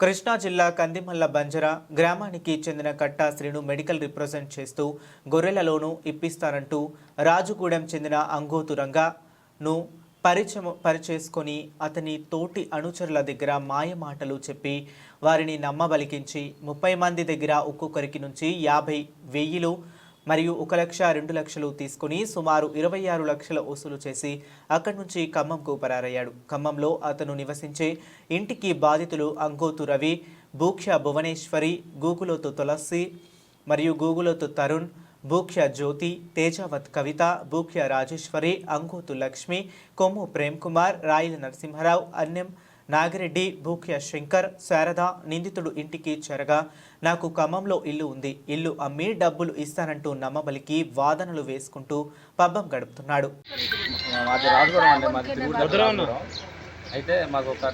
కృష్ణా జిల్లా కందిమల్ల బంజరా గ్రామానికి చెందిన కట్టా శ్రీను మెడికల్ రిప్రజెంట్ చేస్తూ గొర్రెలలోనూ ఇప్పిస్తానంటూ రాజుగూడెం చెందిన అంగోతురంగాను పరిచయం పరిచేసుకొని అతని తోటి అనుచరుల దగ్గర మాయ మాటలు చెప్పి వారిని నమ్మబలికించి ముప్పై మంది దగ్గర ఒక్కొక్కరికి నుంచి యాభై వెయ్యిలో మరియు ఒక లక్ష రెండు లక్షలు తీసుకుని సుమారు ఇరవై ఆరు లక్షల వసూలు చేసి అక్కడి నుంచి ఖమ్మంకు పరారయ్యాడు. ఖమ్మంలో అతను నివసించే ఇంటికి బాధితులు అంగోతు రవి భూక్ష భువనేశ్వరి గూగులోతు తులసి మరియు గూగులోతు తరుణ్ భూఖ్య జ్యోతి తేజావత్ కవిత భూఖ్య రాజేశ్వరి అంగోతు లక్ష్మి కొమ్ము ప్రేమ్ కుమార్ రాయల నరసింహారావు అన్యం నాగిరెడ్డి భూఖ్య శంకర్ శారద నిందితుడు ఇంటికి చేరగా నాకు ఖమ్మంలో ఇల్లు ఉంది. ఇల్లు అమ్మి డబ్బులు ఇస్తానంటూ నమ్మబలికి వాదనలు వేసుకుంటూ పబ్బం గడుపుతున్నాడు. అయితే మాకు ఒక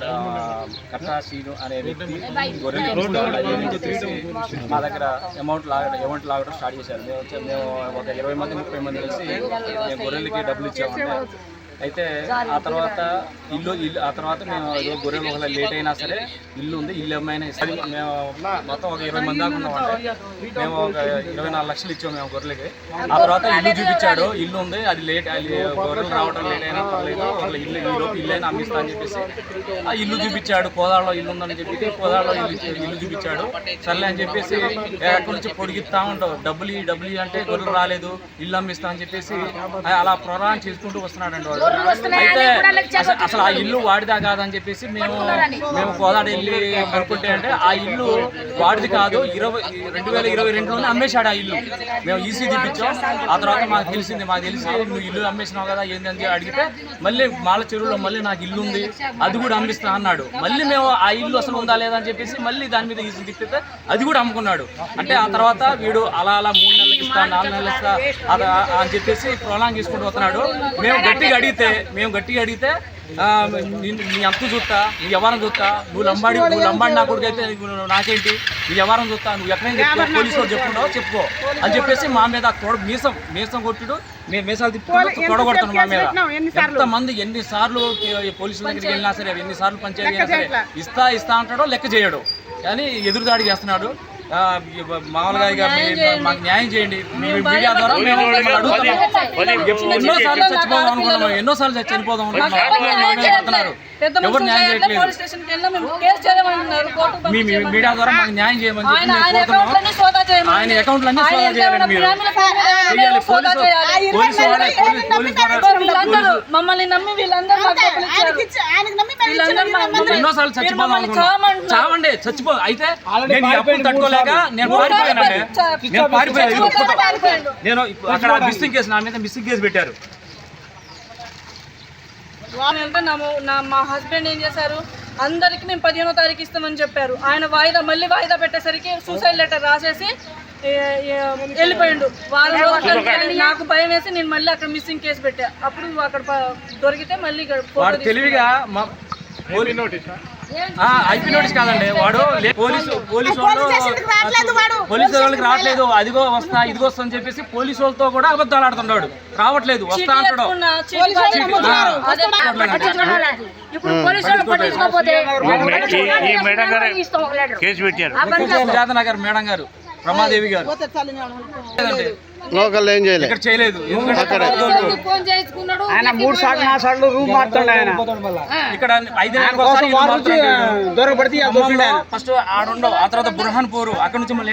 కట్టా సీను అనే వ్యక్తి మా దగ్గర అమౌంట్ లాగడం అమౌంట్ లాగడం స్టార్ట్ చేశారు. మేము మేము ఒక ఇరవై మంది ముప్పై మంది కలిసి మేము గొర్రెలకి డబ్బులు ఇచ్చామండి అయితే ఆ తర్వాత ఇల్లు ఇల్లు ఆ తర్వాత మేము ఏదో గొర్రెలు ఒకవేళ లేట్ అయినా సరే ఇల్లు ఉంది ఇల్లు ఏమైనా ఇస్తే మేము మొత్తం ఒక ఇరవై మంది దాకా ఉన్నామండి. మేము ఒక ఇరవై నాలుగు లక్షలు ఇచ్చాము మేము గొర్రెలకి. ఆ తర్వాత ఇల్లు చూపించాడు ఇల్లు ఉంది అది లేట్ అది గొర్రెలు రావడం లేట్ అయినా పర్లేదు ఒకవేళ ఇల్లు ఈ లోపు ఇల్లు అయినా అమ్మిస్తా అని చెప్పేసి. ఆ ఇల్లు చూపించాడు కోదాడలో ఇల్లు ఉందని చెప్పి కోదాడలో ఇల్లు ఇల్లు చూపించాడు. సర్లే అని చెప్పేసి ఎక్కడి నుంచి పొడిగిస్తా ఉంటావు డబ్బులు డబ్బులు అంటే గొర్రెలు రాలేదు ఇల్లు అమ్మిస్తా అని చెప్పేసి అలా ప్రొరాన్ చేసుకుంటూ వస్తున్నాడండి వాడు. అయితే అసలు- అసలు ఆ ఇల్లు వాడిదా కాదని చెప్పేసి మేము మేము కోదాడ వెళ్ళి కనుక్కుంటే అంటే ఆ ఇల్లు వాడిది కాదు ఇరవై రెండు వేల ఇరవై రెండులోనే అమ్మేశాడు ఆ ఇల్లు. మేము ఈసీ తీపించాం ఆ తర్వాత మాకు తెలిసింది మాకు తెలిసి నువ్వు ఇల్లు అమ్మేసినావు కదా ఏంది అని అడిగితే మళ్ళీ మాల చెరువులో మళ్ళీ నాకు ఇల్లు ఉంది అది కూడా అమ్మిస్తా అన్నాడు. మళ్ళీ మేము ఆ ఇల్లు అసలు ఉందా లేదా అని చెప్పేసి మళ్ళీ దాని మీద ఈసీ తిప్పితే అది కూడా అమ్ముకున్నాడు. అంటే ఆ తర్వాత వీడు అలా అలా మూడు నెలలకి ఇస్తా నాలుగు నెలలు ఇస్తా అని చెప్పేసి ప్రొలాంగ్ చేసుకుంటూ వస్తున్నాడు. మేము గట్టిగా అడిగితే మేము గట్టిగా అడిగితే నీ అంతు చూస్తా నీ వ్యవహారం చూస్తా నువ్వు లంబాడి నువ్వు లంబాడి నా కొడుకు అయితే నీకు- నాకేంటి? నీ వ్యవహారం చూస్తా నువ్వు ఎక్కడైనా చెప్పుకో పోలీసు వాళ్ళు చెప్పుకుంటావో? చెప్పుకో. అని చెప్పేసి మా మీద తొడ మీసం మీసం కొట్టుడు. మేము మీసాలు తిప్పుకుంటూ తొడగొడుతున్నాం మా మీద. ఎంత మంది ఎన్ని సార్లు పోలీసుల దగ్గరికి వెళ్ళినా సరే ఎన్ని సార్లు పంచాయతీ అయినా సరే ఇస్తా ఇస్తా అంటాడో లెక్క చేయడు. కానీ ఎదురుదాడి చేస్తున్నాడు. మామూలుగా ఇక మాకు న్యాయం చేయండి మీ మీడియా ద్వారా మేము మిమ్మల్ని అడుగుతున్నాం ఎన్నో సార్లు చచ్చిపోదాం అనుకున్నాం ఎన్నో సార్లు చనిపోదాం అనుకున్నాం ఎవరు న్యాయం చేయట్లేదు మేము మీ మీడియా ద్వారా మాకు న్యాయం చేయమని చెప్పి ఆయన సోదా చేయాలండి మీరు. గ్రామీణ ఫ్యామిలీ చేయాలి సోదా పోలీసు చేయాలి. పోలీసు వాడే పోలీసు పోలీసు వాడే వీళ్ళందరూ మమ్మల్ని నమ్మి వీళ్ళందరూ మాకు డబ్బులు ఇచ్చారు వీళ్ళందరూ మాకు ఎన్నో సార్లు చచ్చిపోదాం మమ్మల్ని అనుకున్నాం చావమంటున్నారు. చావండి చచ్చిపో అయితే నేను ఈ అప్పులు తట్టుకోలేక నేను పారిపోయానండి. నేను పారిపోయాను. పారిపోయాడు. నేను అక్కడ మిస్సింగ్ కేసు నా మీద మిస్సింగ్ కేసు పెట్టారు. నా మొ- నా మా హస్బెండ్ ఏం చేశారు? అందరికి మేము పదిహేనో తారీఖు ఇస్తామని చెప్పారు. ఆయన వాయిదా మళ్ళీ వాయిదా పెట్టేసరికి సూసైడ్ లెటర్ రాసేసి వెళ్ళిపోయిండు. వారం రోజులు నాకు భయం వేసి నేను మళ్ళీ అక్కడ మిస్సింగ్ కేసు పెట్టా. అప్పుడు అక్కడ దొరికితే మళ్ళీ ఇక్కడ. తెలివిగా మా ఐపీ నోటీస్? కాదండి. వాడు పోలీసు పోలీసు వాళ్ళు పోలీసు వాళ్ళకి రావట్లేదు. అదిగో వస్తా ఇదిగో వస్తా అని చెప్పేసి పోలీసు వాళ్ళతో కూడా అబద్ధాలు ఆడుతున్నాడు. రావట్లేదు. వస్తా అంటాడు వాళ్ళు ఈ మేడం గారు కేసు పెట్టారు. జాతనగర్ మేడం గారు. రమాదేవి గారు. లోకల్ ఏం చేయలే. ఇక్కడ చేయలేదు. ఆయన మూడు సార్లు నాలుగు సార్లు రూమ్ మారుతుండే ఆయన. ఇక్కడ ఐదు. దొరకబడితే ఫస్ట్ ఆడుండవు. ఆ తర్వాత బుర్హాన్పూర్ అక్కడ నుంచి మళ్ళీ